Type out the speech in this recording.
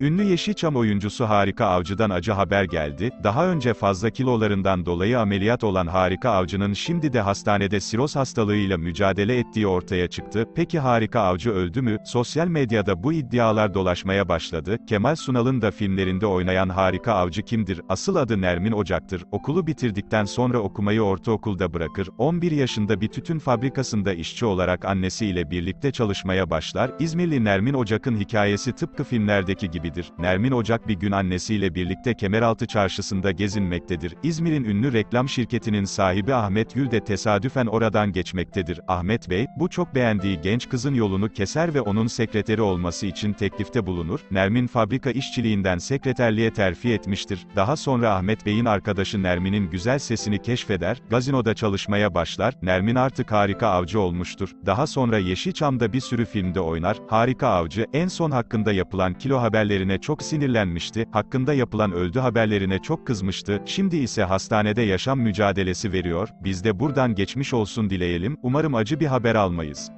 Ünlü Yeşilçam oyuncusu Harika Avcı'dan acı haber geldi. Daha önce fazla kilolarından dolayı ameliyat olan Harika Avcı'nın şimdi de hastanede siroz hastalığıyla mücadele ettiği ortaya çıktı. Peki Harika Avcı öldü mü? Sosyal medyada bu iddialar dolaşmaya başladı. Kemal Sunal'ın da filmlerinde oynayan Harika Avcı kimdir? Asıl adı Nermin Ocak'tır. Okulu bitirdikten sonra okumayı ortaokulda bırakır. 11 yaşında bir tütün fabrikasında işçi olarak annesiyle birlikte çalışmaya başlar. İzmirli Nermin Ocak'ın hikayesi tıpkı filmlerdeki gibidir. Nermin Ocak bir gün annesiyle birlikte Kemeraltı Çarşısı'nda gezinmektedir. İzmir'in ünlü reklam şirketinin sahibi Ahmet Gül de tesadüfen oradan geçmektedir. Ahmet Bey, bu çok beğendiği genç kızın yolunu keser ve onun sekreteri olması için teklifte bulunur. Nermin fabrika işçiliğinden sekreterliğe terfi etmiştir. Daha sonra Ahmet Bey'in arkadaşı Nermin'in güzel sesini keşfeder, gazinoda çalışmaya başlar. Nermin artık harika avcı olmuştur. Daha sonra Yeşilçam'da bir sürü filmde oynar. Harika avcı, en son hakkında yapılan kilo haberlerine çok sinirlenmişti. Hakkında yapılan öldü haberlerine çok kızmıştı. Şimdi ise hastanede yaşam mücadelesi veriyor. Biz de buradan geçmiş olsun dileyelim. Umarım acı bir haber almayız.